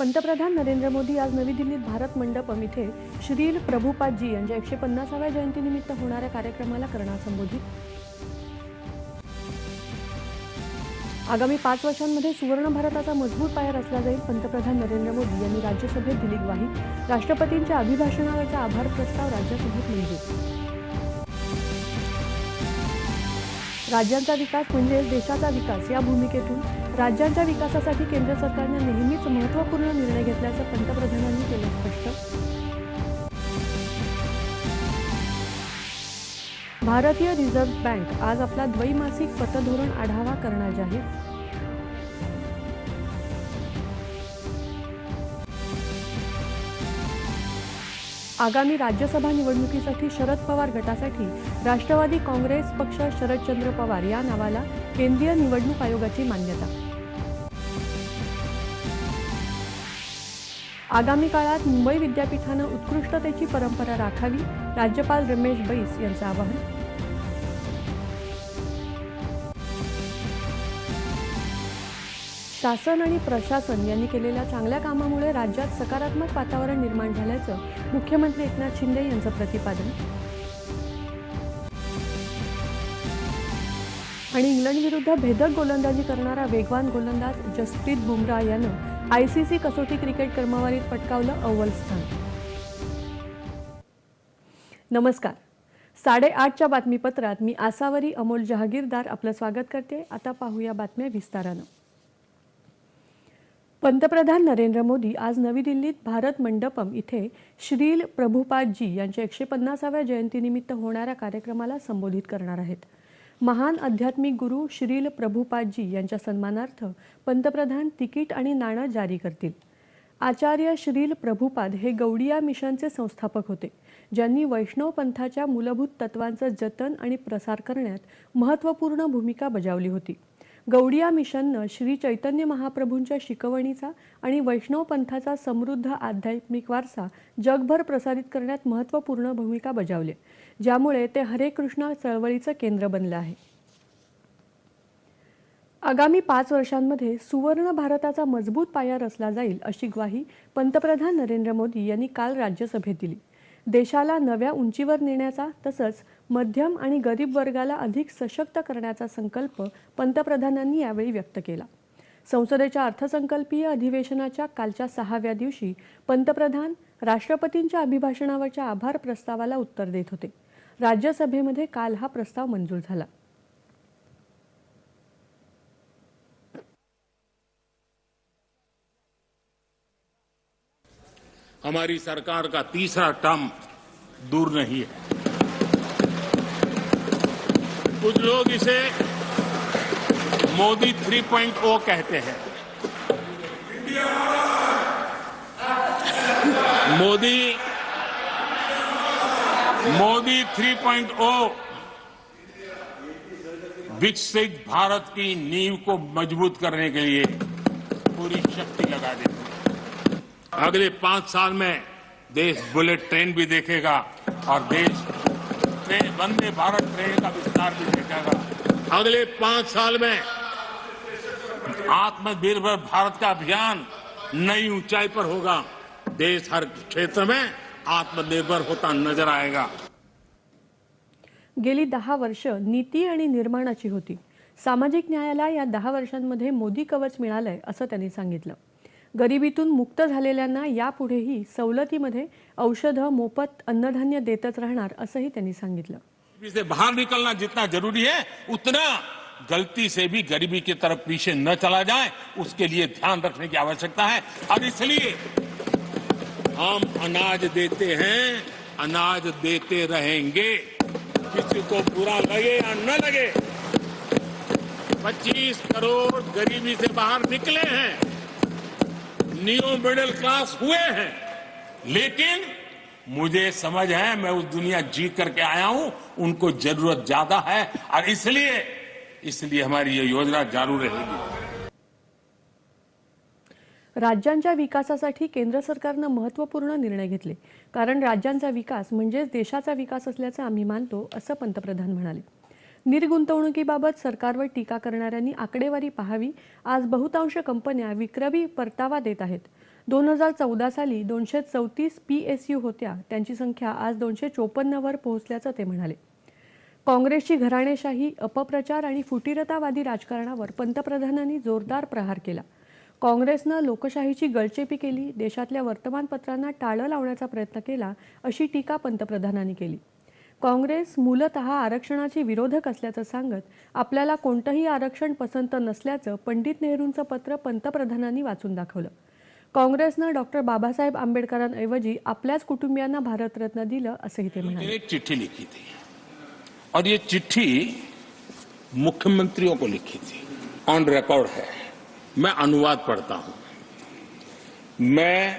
पंतप्रधान नरेंद्र मोदी आज नवी दिल्लीत भारत मंडपम इथे श्रील प्रभुपादजी यांच्या एकशे पन्नासाव्या जयंतीनिमित्त होणाऱ्या कार्यक्रमाला करणार संबोधित. आगामी पाच वर्षांमध्ये सुवर्ण भारताचा मजबूत पाया रचला जाईल पंतप्रधान नरेंद्र मोदी यांनी राज्यसभेत दिली ग्वाही. राष्ट्रपतींच्या अभिभाषणावरचा आभार प्रस्ताव राज्यसभेत मंजूर राज्यांचा विकास म्हणजे देशाचा विकास या भूमिकेतून राज्यांच्या विकासासाठी केंद्र सरकारनं नेहमीच महत्त्वपूर्ण निर्णय घेतल्याचं पंतप्रधानांनी केलं स्पष्ट. भारतीय रिझर्व्ह बँक आज आपला द्वैमासिक पतधोरण आढावा करणार जाहीर. आगामी राज्यसभा निवडणुकीसाठी शरद पवार गटासाठी राष्ट्रवादी काँग्रेस पक्ष शरदचंद्र पवार या नावाला केंद्रीय निवडणूक आयोगाची मान्यता. आगामी काळात मुंबई विद्यापीठानं उत्कृष्टतेची परंपरा राखावी राज्यपाल रमेश बैस यांचं आवाहन. शासन आणि प्रशासन यांनी केलेल्या चांगल्या कामामुळे राज्यात सकारात्मक वातावरण निर्माण झाल्याचं मुख्यमंत्री एकनाथ शिंदे यांचं प्रतिपादन. आणि इंग्लंडविरुद्ध भेदक गोलंदाजी करणारा वेगवान गोलंदाज जसप्रीत बुमराह यानं आय सी सी कसोटी क्रिकेट क्रमवारीत पटकावलं अव्वल स्थान. नमस्कार. साडेआठच्या बातमीपत्रात मी आसावरी अमोल जहागीरदार आपलं स्वागत करते. आता पाहूया बातम्या विस्तारानं. पंतप्रधान नरेंद्र मोदी आज नवी दिल्लीत भारत मंडपम इथे श्रील प्रभुपादजी यांच्या एकशे पन्नासाव्या जयंतीनिमित्त होणाऱ्या कार्यक्रमाला संबोधित करणार आहेत. महान आध्यात्मिक गुरु श्रील प्रभुपादजी यांच्या सन्मानार्थ पंतप्रधान तिकीट आणि नाणं जारी करतील. आचार्य श्रील प्रभुपाद हे गौडिया मिशनचे संस्थापक होते ज्यांनी वैष्णव पंथाच्या मूलभूत तत्वांचं जतन आणि प्रसार करण्यात महत्त्वपूर्ण भूमिका बजावली होती. गौडिया मिशननं श्री चैतन्य महाप्रभूंच्या शिकवणीचा आणि वैष्णव पंथाचा समृद्ध आध्यात्मिक वारसा जगभर प्रसारित करण्यात महत्त्वपूर्ण भूमिका बजावली. ज्यामुळे ते हरे कृष्णा चळवळीचं केंद्र बनलं आहे. आगामी पाच वर्षांमध्ये सुवर्ण भारताचा मजबूत पाया रचला जाईल अशी ग्वाही पंतप्रधान नरेंद्र मोदी यांनी काल राज्यसभेत दिली. देशाला नव्या उंचीवर नेण्याचा तसंच मध्यम आणि गरीब वर्गाला अधिक सशक्त करण्याचा संकल्प पंतप्रधानांनी यावेळी व्यक्त केला. संसदेच्या अर्थसंकल्पीय अधिवेशनाच्या कालच्या सहाव्या दिवशी पंतप्रधान राष्ट्रपतींच्या अभिभाषणावरच्या आभार प्रस्तावाला उत्तर देत होते. राज्यसभेमध्ये काल हा प्रस्ताव मंजूर झाला. हमारी सरकार का तीसरा टर्म दूर नहीं है। कुछ लोग इसे मोदी 3.0 कहते हैं। मोदी मोदी 3.0 विकसित भारत की नींव को मज़बूत करने के लिए पूरी शक्ति लगा देते अगले पांच साल में देश बुलेट ट्रेन भी देखेगा और देश ट्रेन वंदे भारत ट्रेन का विस्तार भी देखेगा। अगले पांच साल में आत्मनिर्भर भारत का अभियान नई ऊंचाई पर होगा। देश हर क्षेत्र में आत्मनिर्भर होता नजर आएगा। गेली दहा वर्ष नीती आणि निर्माणाची होती. सामाजिक न्यायाला या दहा वर्षांमध्ये मोदी कवच मिळालंय असं त्यांनी सांगितलं. गरिबीतून मुक्त झालेल्यांना यापुढेही सवलतीमध्ये औषधं मोफत अन्नधान्य देतच राहणार असंही त्यांनी सांगितलं. गरीबी से बाहर निकलना जितना जरूरी है उतना गलती से भी गरीबी की तरफ पीछे न चला जाए उसके लिए ध्यान रखने की आवश्यकता है। और इसलिए हम अनाज देते हैं अनाज देते रहेंगे। किसी को बुरा लगे या न लगे 25 करोड़ गरीबी से बाहर निकले हैं। न्यू मिडिल क्लास हुए हैं। लेकिन मुझे समझ है मैं उस दुनिया जीत करके आया हूं उनको जरूरत ज्यादा है और इसलिए इसलिए हमारी ये योजना जारू रहेगी। राज्यांच्या विकासासाठी केंद्र सरकारनं महत्त्वपूर्ण निर्णय घेतले. कारण राज्यांचा विकास म्हणजेच देशाचा विकास असल्याचं आम्ही मानतो असं पंतप्रधान म्हणाले. निर्गुंतवणुकीबाबत सरकारवर टीका करणाऱ्यांनी आकडेवारी पाहावी. आज बहुतांश कंपन्या विक्रमी परतावा देत आहेत. दोन हजार चौदा साली दोनशे चौतीस पी एस यू होत्या. त्यांची संख्या आज दोनशे चोपन्नवर पोहोचल्याचं ते म्हणाले. काँग्रेसची घराणेशाही अपप्रचार आणि फुटीरतावादी राजकारणावर पंतप्रधानांनी जोरदार प्रहार केला. काँग्रेसनं लोकशाहीची गळचेपी केली. देशातल्या वर्तमानपत्रांना टाळं लावण्याचा प्रयत्न केला अशी टीका पंतप्रधानांनी केली. काँग्रेस मूलतः आरक्षणाची विरोधक असल्याचं सांगत आपल्याला कोणतंही आरक्षण पसंत नसल्याचं पंडित नेहरूंचं पत्र पंतप्रधानांनी वाचून दाखवलं. काँग्रेसनं डॉक्टर बाबासाहेब आंबेडकरांऐवजी आपल्याच कुटुंबियांना भारतरत्न दिलं असंही ते म्हणाले. एक चिठ्ठी लिखी थी और ये चिट्ठी मुख्यमंत्रियों को लिखी थी ऑन रिकॉर्ड है. मैं अनुवाद पढ़ता हूं. मैं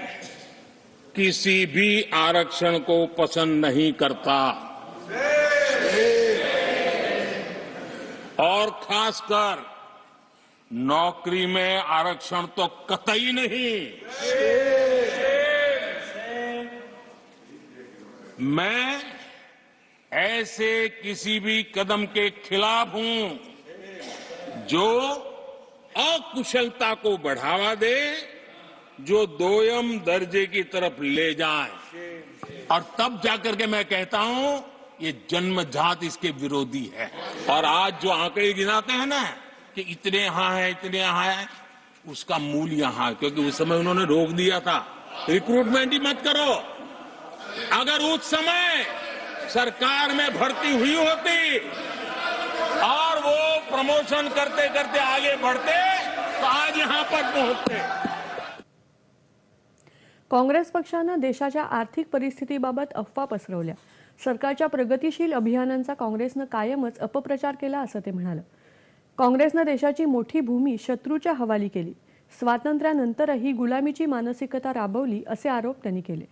किसी भी आरक्षण को पसंद नहीं करता। और खासकर नौकरी में आरक्षण तो कतई नहीं। मैं ऐसे किसी भी कदम के खिलाफ हूँ जो अकुशलता को बढ़ावा दे, जो दोयम दर्जे की तरफ़ ले जाए। और तब जाकर के मैं कहता हूँ ये जन्मजात इसके विरोधी है। और आज जो आंकड़े गिनाते हैं ना, कि इतने यहाँ है, इतने यहाँ है, उसका मूल यहाँ क्योंकि उस समय उन्होंने रोक दिया था। रिक्रूटमेंट ही मत करो। अगर उस समय सरकार में भर्ती हुई होती, और वो प्रमोशन करते करते आगे बढ़ते तो आज यहाँ पर पहुँचते। काँग्रेस पक्षानं देशाच्या आर्थिक परिस्थितीबाबत अफवा पसरवल्या। सरकारच्या प्रगतीशील अभियानांचा काँग्रेसनं कायमच अपप्रचार केला असं ते म्हणालं. काँग्रेसनं देशाची मोठी भूमी शत्रूच्या हवाली केली. स्वातंत्र्यानंतरही गुलामीची मानसिकता राबवली असे आरोप त्यांनी केले.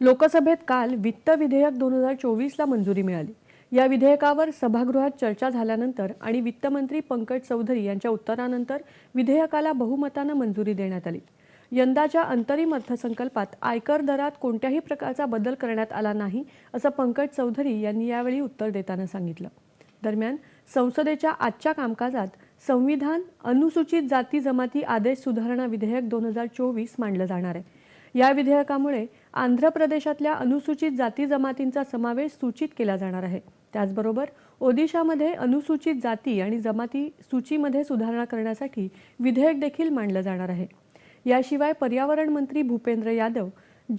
लोकसभेत काल वित्त विधेयक दोन हजार चोवीसला मंजुरी मिळाली. या विधेयकावर सभागृहात चर्चा झाल्यानंतर आणि वित्तमंत्री पंकज चौधरी यांच्या उत्तरानंतर विधेयकाला बहुमतानं मंजुरी देण्यात आली. यंदाच्या अंतरिम अर्थसंकल्पात आयकर दरात कोणत्याही प्रकारचा बदल करण्यात आला नाही असं पंकज चौधरी यांनी यावेळी उत्तर देताना सांगितलं. दरम्यान संसदेच्या आजच्या कामकाजात संविधान अनुसूचित जाती जमाती आदेश सुधारणा विधेयक दोन हजार चोवीस मांडलं जाणार आहे. या विधेयकामुळे आंध्र प्रदेशातल्या अनुसूचित जाती जमातींचा समावेश सूचित केला जाणार आहे. त्याचबरोबर ओदिशामध्ये अनुसूचित जाती आणि जमाती सूचीमध्ये सुधारणा करण्यासाठी विधेयक देखील मांडलं जाणार आहे. याशिवाय पर्यावरण मंत्री भूपेंद्र यादव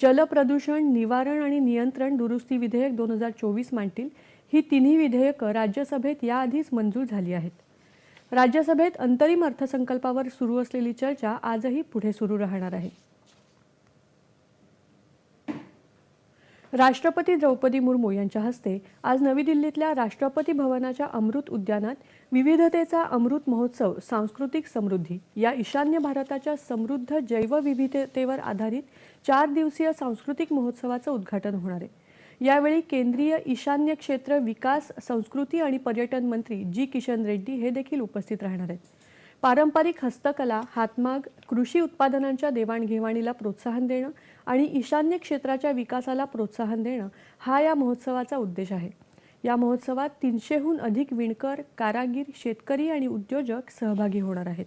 जलप्रदूषण निवारण आणि नियंत्रण दुरुस्ती विधेयक दोन हजार चोवीस मांडतील. ही तिन्ही विधेयकं राज्यसभेत याआधीच मंजूर झाली आहेत. राज्यसभेत अंतरिम अर्थसंकल्पावर सुरू असलेली चर्चा आजही पुढे सुरू राहणार आहे. राष्ट्रपती द्रौपदी मुर्मू यांच्या हस्ते आज नवी दिल्लीतल्या राष्ट्रपती भवनाच्या अमृत उद्यानात विविधतेचा अमृत महोत्सव सांस्कृतिक समृद्धी या ईशान्य भारताच्या समृद्ध जैवविविधतेवर आधारित चार दिवसीय सांस्कृतिक महोत्सवाचं उद्घाटन होणार आहे. यावेळी केंद्रीय ईशान्य क्षेत्र विकास संस्कृती आणि पर्यटन मंत्री जी किशन रेड्डी हे देखील उपस्थित राहणार आहेत. पारंपरिक हस्तकला हातमाग कृषी उत्पादनांच्या देवाणघेवाणीला प्रोत्साहन देणं आणि ईशान्य क्षेत्राच्या विकासाला प्रोत्साहन देणं हा या महोत्सवाचा उद्देश आहे. या महोत्सवात तीनशेहून अधिक विणकर कारागीर शेतकरी आणि उद्योजक सहभागी होणार आहेत.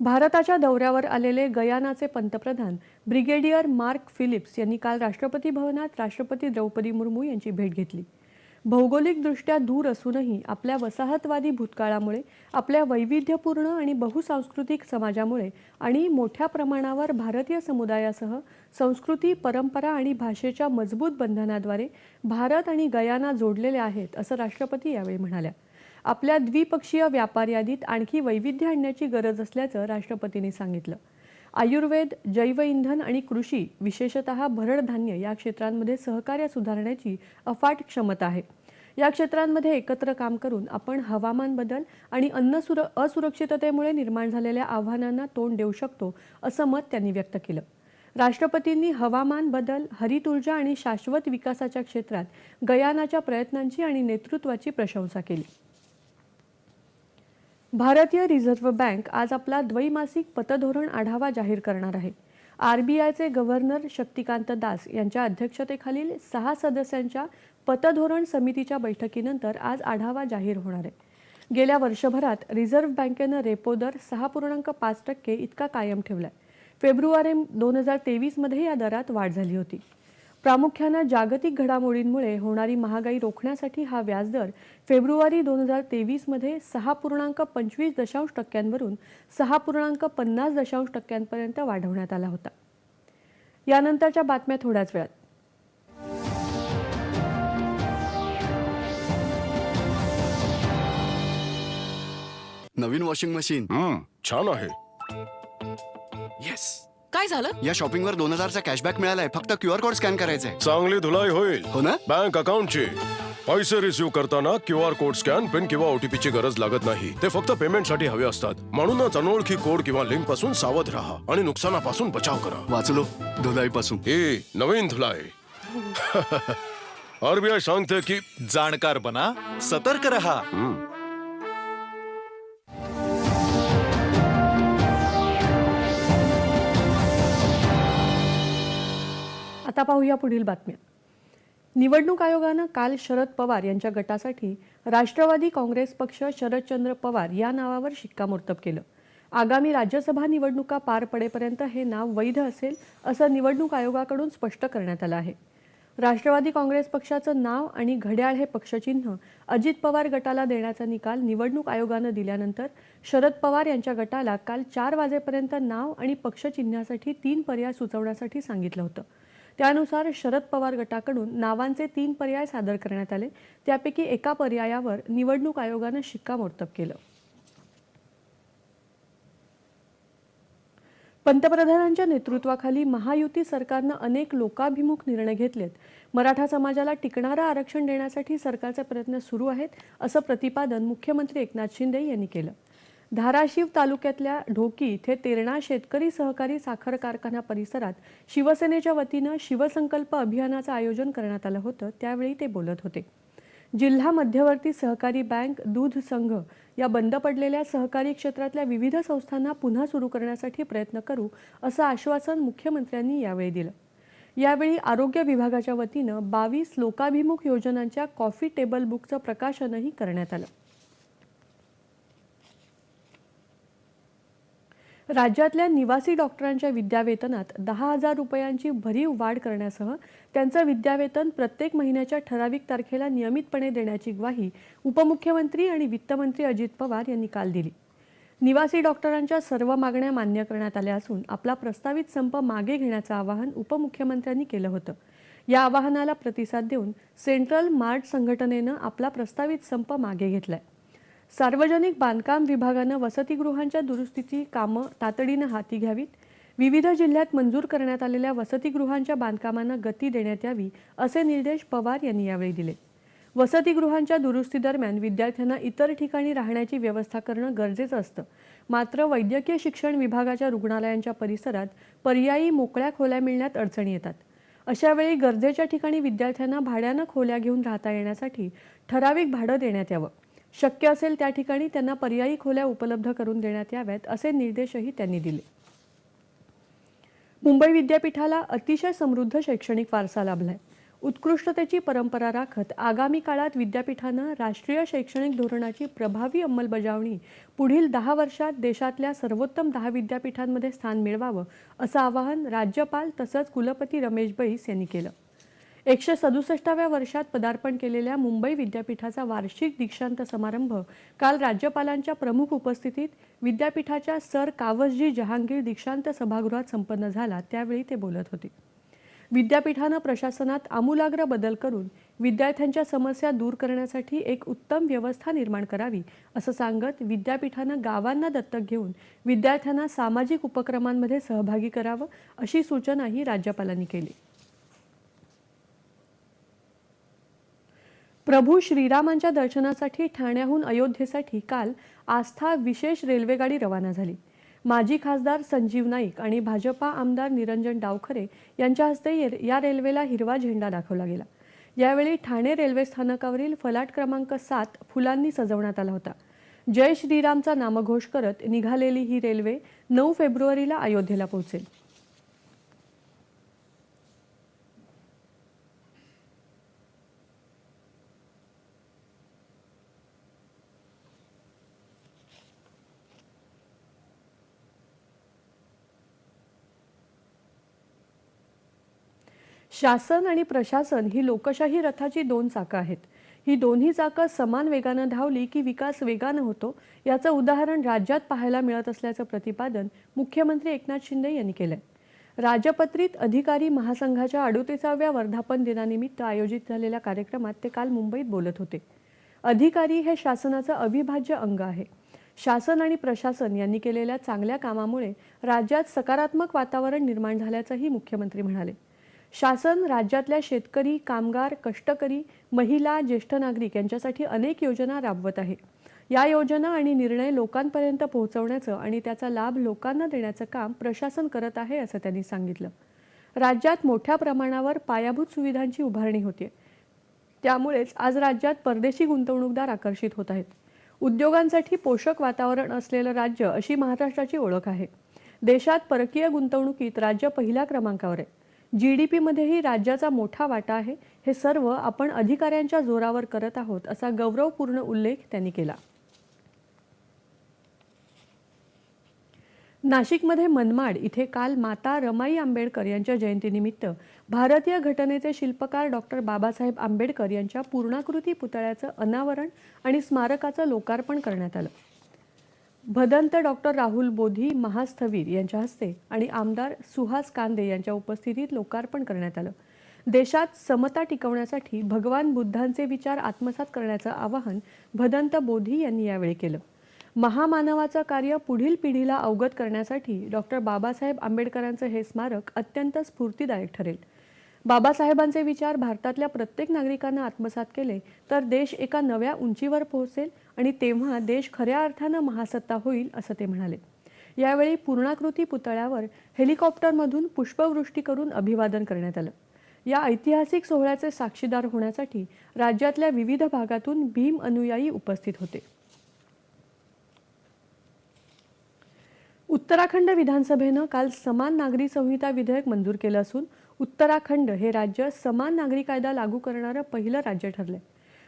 भारताच्या दौऱ्यावर आलेले गयानाचे पंतप्रधान ब्रिगेडियर मार्क फिलिप्स यांनी काल राष्ट्रपती भवनात राष्ट्रपती द्रौपदी मुर्मू यांची भेट घेतली. भौगोलिकदृष्ट्या दूर असूनही आपल्या वसाहतवादी भूतकाळामुळे आपल्या वैविध्यपूर्ण आणि बहुसांस्कृतिक समाजामुळे आणि मोठ्या प्रमाणावर भारतीय समुदायासह संस्कृती परंपरा आणि भाषेच्या मजबूत बंधनाद्वारे भारत आणि गयाना जोडलेले आहेत असं राष्ट्रपती यावेळी म्हणाल्या. आपल्या द्विपक्षीय व्यापार यादीत आणखी वैविध्य आणण्याची गरज असल्याचं राष्ट्रपतींनी सांगितलं. आयुर्वेद जैवइंधन आणि कृषी विशेषतः भरडधान्य या क्षेत्रांमध्ये सहकार्य सुधारण्याची अफाट क्षमता आहे. या क्षेत्रांमध्ये एकत्र काम करून आपण हवामान बदल आणि अन्न सुर असुरक्षिततेमुळे निर्माण झालेल्या आव्हानांना तोंड देऊ शकतो असं मत त्यांनी व्यक्त केलं. राष्ट्रपतींनी हवामान बदल हरित ऊर्जा आणि शाश्वत विकासाच्या क्षेत्रात गयानाच्या प्रयत्नांची आणि नेतृत्वाची प्रशंसा केली. भारतीय रिझर्व्ह बँक आज आपला द्वैमासिक पतधोरण आढावा जाहीर करणार आहे. आर बी आयचे गव्हर्नर शक्तिकांत दास यांच्या अध्यक्षतेखालील सहा सदस्यांच्या पतधोरण समितीच्या बैठकीनंतर आज आढावा जाहीर होणार आहे. गेल्या वर्षभरात रिझर्व्ह बँकेनं रेपो दर सहा पूर्णांक पाच टक्के इतका कायम ठेवलाय. फेब्रुवारी दोन हजार तेवीसमध्ये या दरात वाढ झाली होती. प्रामुख्यानं जागतिक घडामोडींमुळे होणारी महागाई रोखण्यासाठी हा व्याजदर फेब्रुवारी दोन हजार तेवीसमध्ये सहा पूर्णांक पंचवीस दशांश टक्क्यांवरून सहा पूर्णांक पन्नास दशांश टक्क्यांपर्यंत वाढवण्यात आला होता. यानंतरच्या बातम्या थोड्याच वेळात. नवीन वॉशिंग मशीन. हम्म छान आहे. येस काय झालं? या शॉपिंगवर दोन हजारचा कॅशबॅक मिळालाय. फक्त क्यू आर कोड स्कॅन करायचा आहे चांगली धुलाई होईल. हो ना? बँक अकाउंटची. पैसे रिसिव्ह करताना Q R code scan PIN किंवा ओटीपी ची गरज लागत नाही. ते फक्त पेमेंटसाठी हवे असतात. म्हणूनच अनोळखी कोड किंवा लिंकपासून सावध राहा आणि नुकसानापासून बचाव करा. वाचलो. धुलाई पासून ही नवीन धुलाई. आरबीआय सांगते की जाणकार बना सतर्क रहा. आता पाहूया पुढील बातम्या. निवडणूक आयोगानं काल शरद पवार यांच्या गटासाठी राष्ट्रवादी काँग्रेस पक्ष शरदचंद्र पवार या नावावर शिक्कामोर्तब केलं. आगामी राज्यसभा निवडणुका पार पडेपर्यंत हे नाव वैध असेल असं निवडणूक आयोगाकडून स्पष्ट करण्यात आलं आहे. राष्ट्रवादी काँग्रेस पक्षाचं नाव आणि घड्याळ हे पक्षचिन्ह अजित पवार गटाला देण्याचा निकाल निवडणूक आयोगानं दिल्यानंतर शरद पवार यांच्या गटाला काल चार वाजेपर्यंत नाव आणि पक्षचिन्हासाठी तीन पर्याय सुचवण्यासाठी सांगितलं होतं. त्यानुसार शरद पवार गटाकडून नावांचे तीन पर्याय सादर करण्यात आले. त्यापैकी एका पर्यायावर निवडणूक आयोगानं शिक्कामोर्तब केलं. पंतप्रधानांच्या नेतृत्वाखाली महायुती सरकारनं अनेक लोकाभिमुख निर्णय घेतलेत. मराठा समाजाला टिकणारं आरक्षण देण्यासाठी सरकारचे प्रयत्न सुरू आहेत असं प्रतिपादन मुख्यमंत्री एकनाथ शिंदे यांनी केलं. धाराशिव तालुक्यातल्या ढोकी इथे तेरणा शेतकरी सहकारी साखर कारखाना परिसरात शिवसेनेच्या वतीनं शिवसंकल्प अभियानाचं आयोजन करण्यात आलं होतं त्यावेळी ते बोलत होते. जिल्हा मध्यवर्ती सहकारी बँक दूध संघ या बंद पडलेल्या सहकारी क्षेत्रातल्या विविध संस्थांना पुन्हा सुरू करण्यासाठी प्रयत्न करू असं आश्वासन मुख्यमंत्र्यांनी यावेळी दिलं. यावेळी आरोग्य विभागाच्या वतीनं बावीस लोकाभिमुख योजनांच्या कॉफी टेबल बुकचं प्रकाशनही करण्यात आलं. राज्यातल्या निवासी डॉक्टरांच्या विद्यावेतनात दहा हजार रुपयांची भरीव वाढ करण्यासह त्यांचं विद्यावेतन प्रत्येक महिन्याच्या ठराविक तारखेला नियमितपणे देण्याची ग्वाही उपमुख्यमंत्री आणि वित्तमंत्री अजित पवार यांनी काल दिली. निवासी डॉक्टरांच्या सर्व मागण्या मान्य करण्यात आल्या असून आपला प्रस्तावित संप मागे घेण्याचं आवाहन उपमुख्यमंत्र्यांनी केलं होतं. या आवाहनाला प्रतिसाद देऊन सेंट्रल मार्ट संघटनेनं आपला प्रस्तावित संप मागे घेतलाय. सार्वजनिक बांधकाम विभागानं वसतिगृहांच्या दुरुस्तीची कामं तातडीनं हाती घ्यावीत. विविध जिल्ह्यात मंजूर करण्यात आलेल्या वसतिगृहांच्या बांधकामांना गती देण्यात यावी असे निर्देश पवार यांनी यावेळी दिले. वसतिगृहांच्या दुरुस्तीदरम्यान विद्यार्थ्यांना इतर ठिकाणी राहण्याची व्यवस्था करणं गरजेचं असतं. मात्र वैद्यकीय शिक्षण विभागाच्या रुग्णालयांच्या परिसरात पर्यायी मोकळ्या खोल्या मिळण्यात अडचणी येतात. अशावेळी गरजेच्या ठिकाणी विद्यार्थ्यांना भाड्यानं खोल्या घेऊन राहता येण्यासाठी ठराविक भाडं देण्यात यावं. शक्य असेल त्या ठिकाणी त्यांना पर्यायी खोल्या उपलब्ध करून देण्यात याव्यात असे निर्देशही त्यांनी दिले. मुंबई विद्यापीठाला अतिशय समृद्ध शैक्षणिक वारसा लाभलाय. उत्कृष्टतेची परंपरा राखत आगामी काळात विद्यापीठानं राष्ट्रीय शैक्षणिक धोरणाची प्रभावी अंमलबजावणी पुढील दहा वर्षात देशातल्या सर्वोत्तम दहा विद्यापीठांमध्ये स्थान मिळवावं असं आवाहन राज्यपाल तसंच कुलपती रमेश बैस यांनी केलं. एकशे सदुसष्टाव्या वर्षात पदार्पण केलेल्या मुंबई विद्यापीठाचा वार्षिक दीक्षांत समारंभ काल राज्यपालांच्या प्रमुख उपस्थितीत विद्यापीठाच्या सर कावसजी जहांगीर दीक्षांत सभागृहात संपन्न झाला. त्यावेळी ते बोलत होते. विद्यापीठानं प्रशासनात आमूलाग्र बदल करून विद्यार्थ्यांच्या समस्या दूर करण्यासाठी एक उत्तम व्यवस्था निर्माण करावी असं सांगत विद्यापीठानं गावांना दत्तक घेऊन विद्यार्थ्यांना सामाजिक उपक्रमांमध्ये सहभागी करावं अशी सूचनाही राज्यपालांनी केली. प्रभू श्रीरामांच्या दर्शनासाठी ठाण्याहून अयोध्येसाठी काल आस्था विशेष रेल्वेगाडी रवाना झाली. माजी खासदार संजीव नाईक आणि भाजपा आमदार निरंजन डावखरे यांच्या हस्ते ये- या रेल्वेला हिरवा झेंडा दाखवला गेला. यावेळी ठाणे रेल्वे स्थानकावरील फलाट क्रमांक सात फुलांनी सजवण्यात आला होता. जय श्रीरामचा नामघोष करत निघालेली ही रेल्वे नऊ फेब्रुवारीला अयोध्येला पोहोचेल. शासन आणि प्रशासन ही लोकशाही रथाची दोन चाकं आहेत. ही दोन्ही चाकं समान वेगानं धावली की विकास वेगानं होतो याचं उदाहरण राज्यात पाहायला मिळत असल्याचं प्रतिपादन मुख्यमंत्री एकनाथ शिंदे यांनी केलंय. राजपत्रित अधिकारी महासंघाच्या अडोतीसाव्या वर्धापन दिनानिमित्त आयोजित झालेल्या कार्यक्रमात ते काल मुंबईत बोलत होते. अधिकारी हे शासनाचं अविभाज्य अंग आहे. शासन आणि प्रशासन यांनी केलेल्या चांगल्या कामामुळे राज्यात सकारात्मक वातावरण निर्माण झाल्याचंही मुख्यमंत्री म्हणाले. शासन राज्यातल्या शेतकरी कामगार कष्टकरी महिला ज्येष्ठ नागरिक यांच्यासाठी अनेक योजना राबवत आहे. या योजना आणि निर्णय लोकांपर्यंत पोहोचवण्याचं आणि त्याचा लाभ लोकांना देण्याचं काम प्रशासन करत आहे असं त्यांनी सांगितलं. राज्यात मोठ्या प्रमाणावर पायाभूत सुविधांची उभारणी होते त्यामुळेच आज राज्यात परदेशी गुंतवणूकदार आकर्षित होत आहेत. उद्योगांसाठी पोषक वातावरण असलेलं राज्य अशी महाराष्ट्राची ओळख आहे. देशात परकीय गुंतवणुकीत राज्य पहिल्या क्रमांकावर आहे. जी डी पीमध्येही राज्याचा मोठा वाटा आहे. हे सर्व आपण अधिकाऱ्यांच्या जोरावर करत आहोत असा गौरवपूर्ण उल्लेख त्यांनी केला. नाशिकमध्ये मनमाड इथे काल माता रमाई आंबेडकर यांच्या जयंतीनिमित्त भारतीय घटनेचे शिल्पकार डॉक्टर बाबासाहेब आंबेडकर यांच्या पूर्णाकृती पुतळ्याचं अनावरण आणि स्मारकाचं लोकार्पण करण्यात आलं. भदंत डॉक्टर राहुल बोधी महास्थवीर यांच्या हस्ते आणि आमदार सुहास कांदे यांच्या उपस्थितीत लोकार्पण करण्यात आलं. देशात समता टिकवण्यासाठी भगवान बुद्धांचे विचार आत्मसात करण्याचं आवाहन भदंत बोधी यांनी यावेळी केलं. महामानवाचं कार्य पुढील पिढीला अवगत करण्यासाठी डॉक्टर बाबासाहेब आंबेडकरांचं हे स्मारक अत्यंत स्फूर्तीदायक ठरेल. बाबासाहेबांचे विचार भारतातल्या प्रत्येक नागरिकांना आत्मसात केले तर देश एका नव्या उंचीवर पोहोचेल आणि तेव्हा देश खऱ्या अर्थानं महासत्ता होईल असं ते म्हणाले. यावेळी पूर्णाकृती पुतळ्यावर हेलिकॉप्टरमधून पुष्पवृष्टी करून अभिवादन करण्यात आलं. या ऐतिहासिक सोहळ्याचे साक्षीदार होण्यासाठी राज्यातल्या विविध भागातून भीम अनुयायी उपस्थित होते. उत्तराखंड विधानसभेनं काल समान नागरी संहिता विधेयक मंजूर केलं असून उत्तराखंड हे राज्य समान नागरी कायदा लागू करणारं पहिलं राज्य ठरलंय.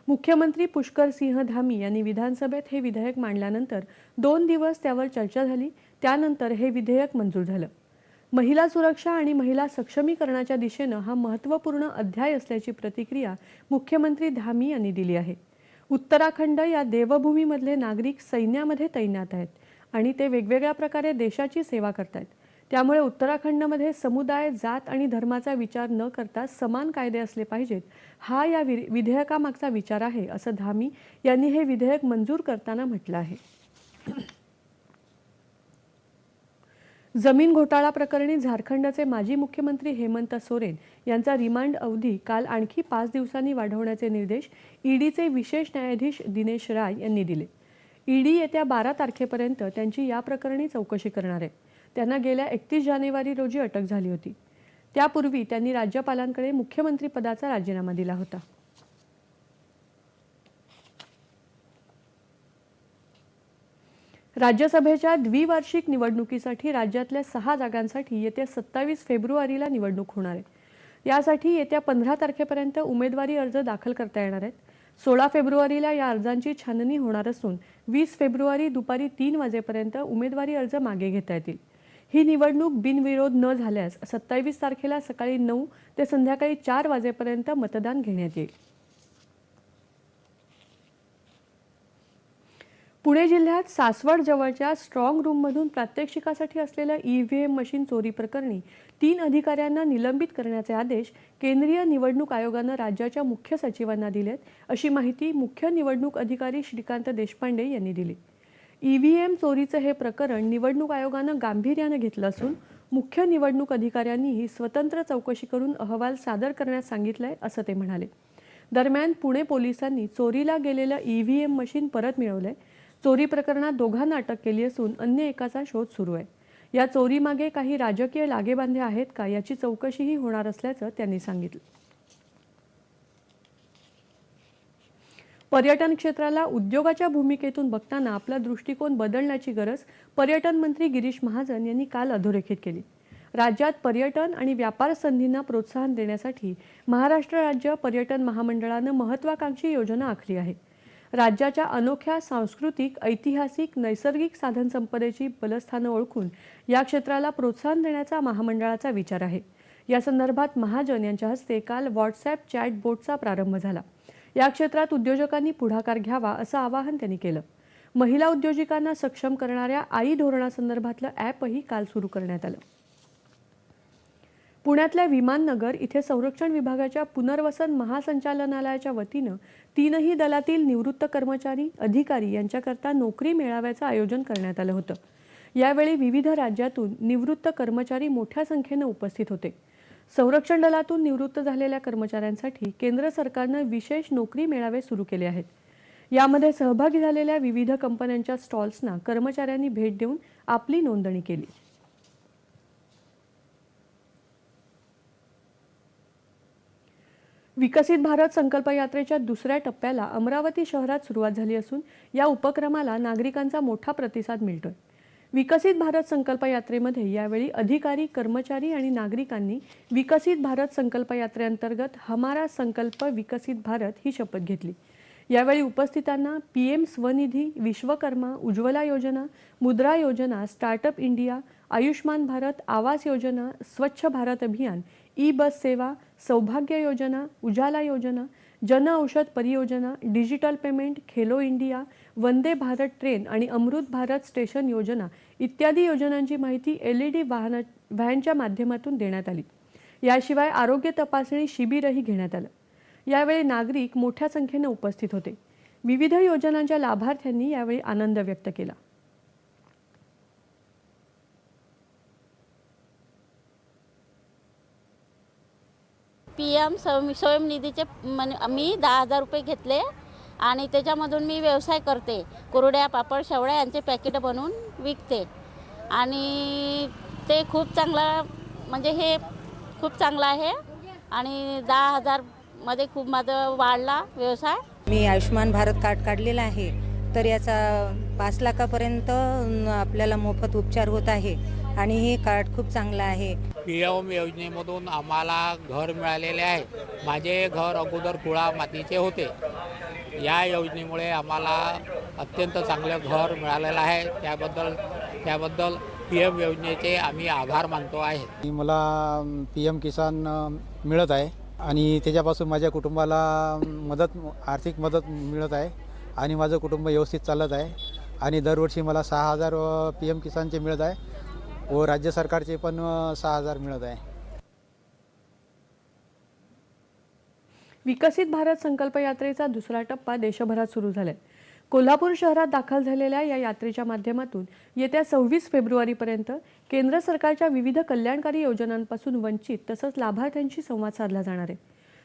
मुख्यमंत्री पुष्कर सिंह धामी यांनी विधानसभेत हे विधेयक मांडल्यानंतर दोन दिवस त्यावर चर्चा झाली त्यानंतर हे विधेयक मंजूर झालं. महिला सुरक्षा आणि महिला सक्षमीकरणाच्या दिशेनं हा महत्त्वपूर्ण अध्याय असल्याची प्रतिक्रिया मुख्यमंत्री धामी यांनी दिली आहे. उत्तराखंड या देवभूमीमधले नागरिक सैन्यामध्ये तैनात आहेत आणि ते वेगवेगळ्या प्रकारे देशाची सेवा करतायत. त्यामुळे उत्तराखंडमध्ये समुदाय जात आणि धर्माचा विचार न करता समान कायदे असले पाहिजेत. हा या वि विधेयकामागचा विचार आहे असं धामी यांनी हे विधेयक मंजूर करताना म्हटलं आहे. जमीन घोटाळा प्रकरणी झारखंडचे माजी मुख्यमंत्री हेमंत सोरेन यांचा रिमांड अवधी काल आणखी पाच दिवसांनी वाढवण्याचे निर्देश ईडीचे विशेष न्यायाधीश दिनेश राय यांनी दिले. ईडी येत्या बारा तारखेपर्यंत त्यांची या प्रकरणी चौकशी करणार आहे. त्यांना गेल्या एकतीस जानेवारी रोजी अटक झाली होती. त्यापूर्वी त्यांनी राज्यपालांकडे मुख्यमंत्रीपदाचा राजीनामा दिला होता. राज्यसभेच्या द्विवार्षिक निवडणुकीसाठी राज्यातल्या सहा जागांसाठी येत्या सत्तावीस फेब्रुवारीला निवडणूक होणार आहे. यासाठी येत्या पंधरा तारखेपर्यंत उमेदवारी अर्ज दाखल करता येणार आहेत. सोळा फेब्रुवारीला या अर्जांची छाननी होणार असून वीस फेब्रुवारी दुपारी तीन वाजेपर्यंत उमेदवारी अर्ज मागे घेता येतील. ही निवडणूक बिनविरोध न झाल्यास सत्तावीस तारखेला सकाळी नऊ ते संध्याकाळी चार वाजेपर्यंत मतदान घेण्यात येईल. पुणे जिल्ह्यात सासवड जवळच्या स्ट्रॉंग रूममधून प्रात्यक्षिकासाठी असलेलं ईव्हीएम मशीन चोरी प्रकरणी तीन अधिकाऱ्यांना निलंबित करण्याचे आदेश केंद्रीय निवडणूक आयोगानं राज्याच्या मुख्य सचिवांना दिलेत अशी माहिती मुख्य निवडणूक अधिकारी श्रीकांत देशपांडे यांनी दिली. ईव्हीएम चोरीचं हे प्रकरण निवडणूक आयोगानं गांभीर्यानं घेतलं असून मुख्य निवडणूक अधिकाऱ्यांनीही स्वतंत्र चौकशी करून अहवाल सादर करण्यास सांगितलंय असं ते म्हणाले. दरम्यान पुणे पोलिसांनी चोरीला गेलेलं ईव्हीएम मशीन परत मिळवलंय. चोरी प्रकरणात दोघांना अटक केली असून अन्य एकाचा शोध सुरू आहे. या चोरीमागे काही राजकीय लागेबांधे आहेत का याची चौकशीही होणार असल्याचं त्यांनी सांगितलं. पर्यटन क्षेत्राला उद्योगाच्या भूमिकेतून बघताना आपला दृष्टिकोन बदलण्याची गरज पर्यटन मंत्री गिरीश महाजन यांनी काल अधोरेखित केली. राज्यात पर्यटन आणि व्यापार संधींना प्रोत्साहन देण्यासाठी महाराष्ट्र राज्य पर्यटन महामंडळानं महत्वाकांक्षी योजना आखली आहे. राज्याच्या अनोख्या सांस्कृतिक ऐतिहासिक नैसर्गिक साधनसंपदेची बलस्थानं ओळखून या क्षेत्राला प्रोत्साहन देण्याचा महामंडळाचा विचार आहे. या संदर्भात महाजन यांच्या हस्ते काल व्हॉट्सॲप चॅट बोटचा प्रारंभ झाला. या क्षेत्रात उद्योजकांनी पुढाकार घ्यावा असं आवाहन त्यांनी केलं. महिला उद्योजिकांना सक्षम करणाऱ्या आई धोरणासंदर्भातलं ॲपही काल सुरू करण्यात आलं. पुण्यातल्या विमाननगर इथे संरक्षण विभागाच्या पुनर्वसन महासंचालनालयाच्या वतीनं तीनही दलातील निवृत्त कर्मचारी अधिकारी यांच्याकरता नोकरी मेळाव्याचं आयोजन करण्यात आलं होतं. यावेळी विविध राज्यातून निवृत्त कर्मचारी मोठ्या संख्येनं उपस्थित होते. संरक्षण दलातून निवृत्त झालेल्या कर्मचाऱ्यांसाठी केंद्र सरकारनं विशेष नोकरी मेळावे सुरू केले आहेत. यामध्ये सहभागी झालेल्या विविध कंपन्यांच्या स्टॉल्सना कर्मचाऱ्यांनी भेट देऊन आपली नोंदणी केली. विकसित भारत संकल्प यात्रेच्या दुसऱ्या टप्प्याला अमरावती शहरात सुरुवात झाली असून या उपक्रमाला नागरिकांचा मोठा प्रतिसाद मिळतोय. विकसित भारत संकल्प यात्रेमध्ये यावेळी अधिकारी कर्मचारी आणि नागरिकांनी विकसित भारत संकल्प यात्रेअंतर्गत हमारा संकल्प विकसित भारत ही शपथ घेतली. यावेळी उपस्थितांना पी एम स्वनिधी विश्वकर्मा उज्ज्वला योजना मुद्रा योजना स्टार्टअप इंडिया आयुष्मान भारत आवास योजना स्वच्छ भारत अभियान ई बस सेवा सौभाग्य योजना उजाला योजना जन औषध परियोजना digital payment Khelo India Vande Bharat train आणि अमृत भारत स्टेशन योजना इत्यादी योजनांची माहिती एल ई डी वाहना व्हॅनच्या माध्यमातून देण्यात आली. याशिवाय आरोग्य तपासणी शिबिरही घेण्यात आलं. यावेळी नागरिक मोठ्या संख्येनं उपस्थित होते. विविध योजनांच्या लाभार्थ्यांनी यावेळी आनंद व्यक्त केला. पी एम स्वयं स्वयंनिधीचे मन मी दहा हजार रुपये घेतले. आणि त्याच्यामधून मी व्यवसाय करते. कुरड्या पापड शेवड्या यांचे पॅकेट बनवून विकते. आणि ते खूप चांगला म्हणजे हे खूप चांगलं आहे. आणि दहा हजारमध्ये खूप माझं वाढला व्यवसाय. मी आयुष्मान भारत कार्ड काढलेलं आहे. तर याचा पाच लाखापर्यंत आपल्याला मोफत उपचार होत आहे. आणि हे कार्ड खूप चांगलं आहे. पी एम योजनेमधून आम्हाला घर मिळालेले आहे. माझे घर अगोदर कुळा मातीचे होते. या योजनेमुळे आम्हाला अत्यंत चांगलं घर मिळालेलं आहे. त्याबद्दल त्याबद्दल पी एम योजनेचे आम्ही आभार मानतो आहे. मला पी एम किसान मिळत आहे. आणि त्याच्यापासून माझ्या कुटुंबाला मदत आर्थिक मदत मिळत आहे. आणि माझं कुटुंब व्यवस्थित चालत आहे. आणि दरवर्षी मला सहा हजार पी एम किसानचे मिळत आहे. व राज्य सरकारचे पण सहा हजार मिळत आहे. विकसित भारत संकल्प यात्रेचा दुसरा टप्पा देशभरात सुरू झालाय. कोल्हापूर शहरात दाखल झालेल्या या यात्रेच्या माध्यमातून येत्या सव्वीस फेब्रुवारीपर्यंत केंद्र सरकारच्या विविध कल्याणकारी योजनांपासून वंचित तसंच लाभार्थ्यांशी संवाद साधला जाणार आहे.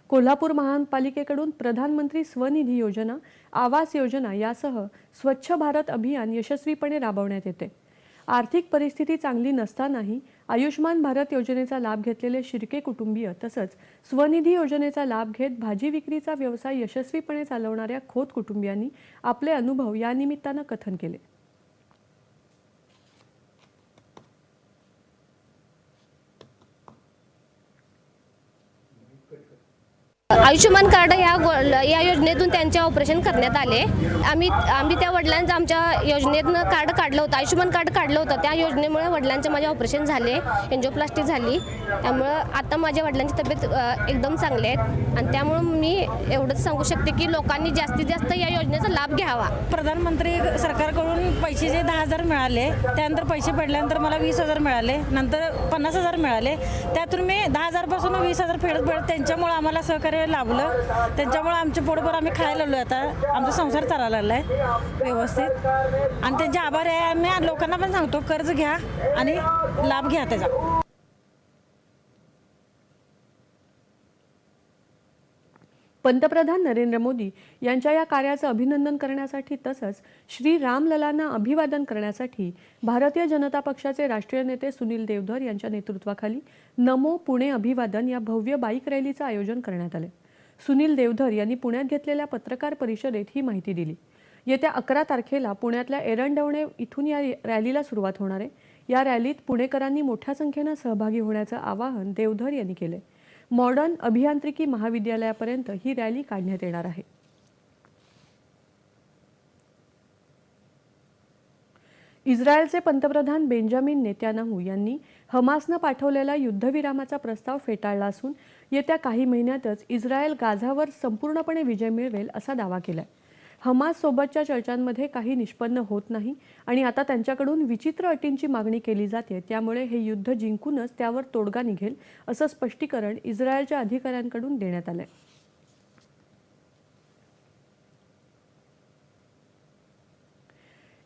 कोल्हापूर महानपालिकेकडून प्रधानमंत्री स्वनिधी योजना आवास योजना यासह स्वच्छ भारत अभियान यशस्वीपणे राबवण्यात येते. आर्थिक परिस्थिती चांगली नसतानाही आयुष्मान भारत योजनेचा लाभ घेतलेले शिर्के कुटुंबीय तसंच स्वनिधी योजनेचा लाभ घेत भाजी विक्रीचा व्यवसाय यशस्वीपणे चालवणाऱ्या खोत कुटुंबियांनी आपले अनुभव यानिमित्तानं कथन केले. आयुष्यमान कार्ड या या योजनेतून त्यांचे ऑपरेशन करण्यात आले. आम्ही आम्ही त्या वडिलांचं आमच्या योजनेतनं कार्ड काढलं होतं. आयुष्यमान कार्ड काढलं होतं. त्या योजनेमुळे वडिलांचे माझे ऑपरेशन झाले. एन्जिओप्लास्टी झाली. त्यामुळं आता माझ्या वडिलांची तब्येत एकदम चांगली आहेत आणि त्यामुळं मी एवढंच सांगू शकते की लोकांनी जास्तीत जास्त या योजनेचा लाभ घ्यावा. प्रधानमंत्री सरकारकडून पैसे जे दहा हजार मिळाले त्यानंतर पैसे पडल्यानंतर मला वीस हजार मिळाले नंतर पन्नास हजार मिळाले. त्यातून मी दहा हजारपासून वीस हजार फेडत फेडत त्यांच्यामुळं आम्हाला सहकार्य लाभलं त्यांच्यामुळं आमच्या पोटभर आम्ही खायला लागलो आता. आमचा संसार चालायला लागला आहे व्यवस्थित. आणि त्यांचे आभार आहे. आम्ही लोकांना पण सांगतो कर्ज घ्या आणि लाभ घ्या त्याचा. पंतप्रधान नरेंद्र मोदी यांच्या या कार्याचं अभिनंदन करण्यासाठी तसंच श्री रामललांना अभिवादन करण्यासाठी भारतीय जनता पक्षाचे राष्ट्रीय नेते सुनील देवधर यांच्या नेतृत्वाखाली नमो पुणे अभिवादन या भव्य बाईक रॅलीचं आयोजन करण्यात आलं. सुनील देवधर यांनी पुण्यात घेतलेल्या पत्रकार परिषदेत ही माहिती दिली. येत्या अकरा तारखेला पुण्यातल्या एरंडवणे इथून या रॅलीला सुरुवात होणार आहे. या रॅलीत पुणेकरांनी मोठ्या संख्येनं सहभागी होण्याचं आवाहन देवधर यांनी केलं मॉडर्न अभियांत्रिकी महाविद्यालयापर्यंत ही रॅली काढण्यात येणार आहे. इस्रायलचे पंतप्रधान बेंजामिन नेत्यानाहू यांनी हमासनं पाठवलेला युद्धविरामाचा प्रस्ताव फेटाळला असून येत्या काही महिन्यातच इस्रायल गाझावर संपूर्णपणे विजय मिळवेल असा दावा केला आहे सोबतच्या चर्चांमध्ये काही निष्पन्न होत नाही आणि आता त्यांच्याकडून विचित्र अटींची मागणी केली जाते. त्यामुळे हे युद्ध जिंकूनच त्यावर तोडगा निघेल असं स्पष्टीकरण इस्रायलच्या अधिकाऱ्यांकडून देण्यात आलंय.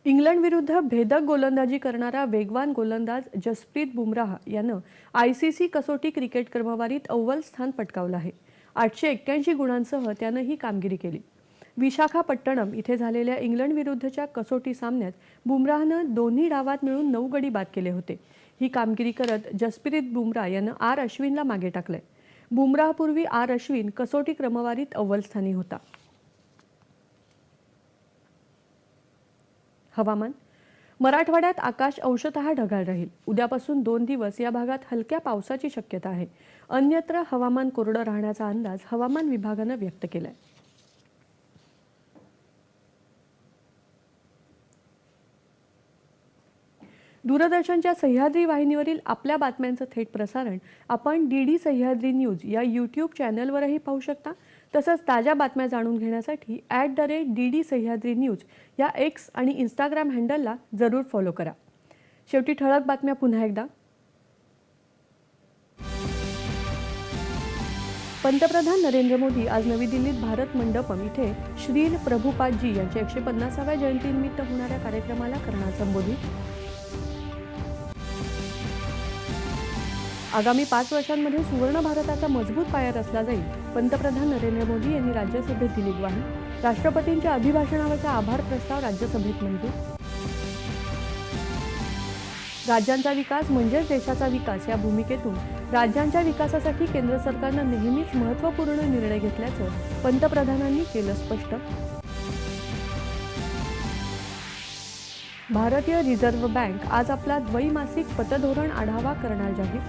इंग्लंड विरुद्ध भेदक गोलंदाजी करणारा वेगवान गोलंदाज जसप्रीत बुमराह यानं आय सी सी कसोटी क्रिकेट क्रमवारीत अव्वल स्थान पटकावलं आहे. आठशे एक्क्याऐंशी गुणांसह त्यानं ही कामगिरी केली. विशाखापट्टणम इथे झालेल्या इंग्लंड विरुद्धच्या कसोटी सामन्यात बुमराहनं दोन्ही डावात मिळून नऊ गडी बाद केले होते. ही कामगिरी करत जसप्रीत बुमराह यानं आर अश्विनला मागे टाकलंय. बुमराहपूर्वी आर अश्विन कसोटी क्रमवारीत अव्वलस्थानी होता. हवामान. मराठवाड्यात आकाश अंशतः ढगाळ राहील. उद्यापासून दोन दिवस या भागात हलक्या पावसाची शक्यता आहे. अन्यत्र हवामान कोरडं राहण्याचा अंदाज हवामान विभागानं व्यक्त केलाय. दूरदर्शनच्या सह्याद्री वाहिनीवरील आपल्या बातम्यांचं थेट प्रसारण आपण डी डी सह्याद्री न्यूज या यूट्यूब चॅनलवरही पाहू शकता. तसंच ताज्या बातम्या जाणून घेण्यासाठी at the rate D D Sahyadri news या एक्स आणि इंस्टाग्राम हँडलला जरूर फॉलो करा. शेवटी ठळक बातम्या पुन्हा एकदा. पंतप्रधान नरेंद्र मोदी आज नवी दिल्लीत भारत मंडपम इथे श्रील प्रभुपादजी यांच्या एकशे पन्नासाव्या जयंतीनिमित्त होणाऱ्या कार्यक्रमाला करणार संबोधित. आगामी पाच वर्षांमध्ये सुवर्ण भारताचा मजबूत पाया रचला जाईल पंतप्रधान नरेंद्र मोदी यांनी राज्यसभेत दिली ग्वाही. राष्ट्रपतींच्या अभिभाषणावरचा आभार प्रस्ताव राज्यसभेत मंजूर. राज्यांचा विकास म्हणजेच देशाचा विकास या भूमिकेतून राज्यांच्या विकासासाठी केंद्र सरकारनं नेहमीच महत्त्वपूर्ण निर्णय घेतल्याचं पंतप्रधानांनी केलं स्पष्ट. भारतीय रिझर्व्ह बँक आज आपला द्वैमासिक पतधोरण आढावा करणार जाहीर.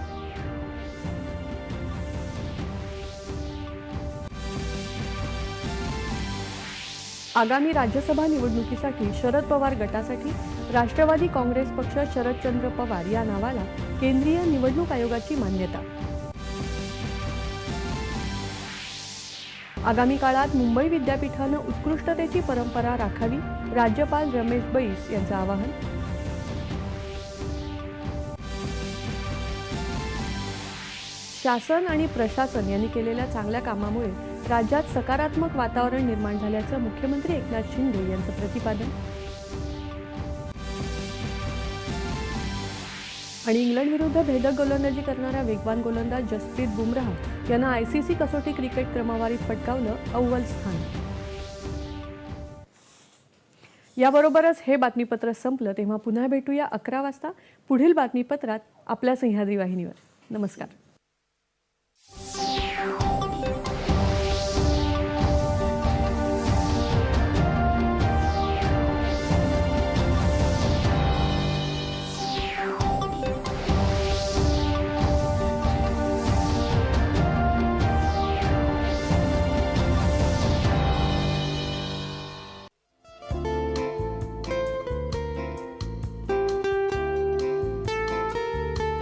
आगामी राज्यसभा निवडणुकीसाठी शरद पवार गटासाठी राष्ट्रवादी काँग्रेस पक्ष शरदचंद्र पवार या नावाला केंद्रीय निवडणूक आयोगाची मान्यता. आगामी काळात मुंबई विद्यापीठानं उत्कृष्टतेची परंपरा राखावी राज्यपाल रमेश बैस यांचं आवाहन. शासन आणि प्रशासन यांनी केलेल्या चांगल्या कामामुळे राज्यात सकारात्मक वातावरण निर्माण झाल्याचं मुख्यमंत्री एकनाथ शिंदे यांचं प्रतिपादन. आणि इंग्लंड विरुद्ध भेदक गोलंदाजी करणारा वेगवान गोलंदाज जसप्रीत बुमराह यांना आयसीसी कसोटी क्रिकेट क्रमवारीत पटकावलं अव्वल स्थान. याबरोबरच हे बातमीपत्र संपलं तेव्हा पुन्हा भेटूया अकरा वाजता. पुढील बातमीपत्रात आपल्या सह्याद्री वाहिनीवर. नमस्कार.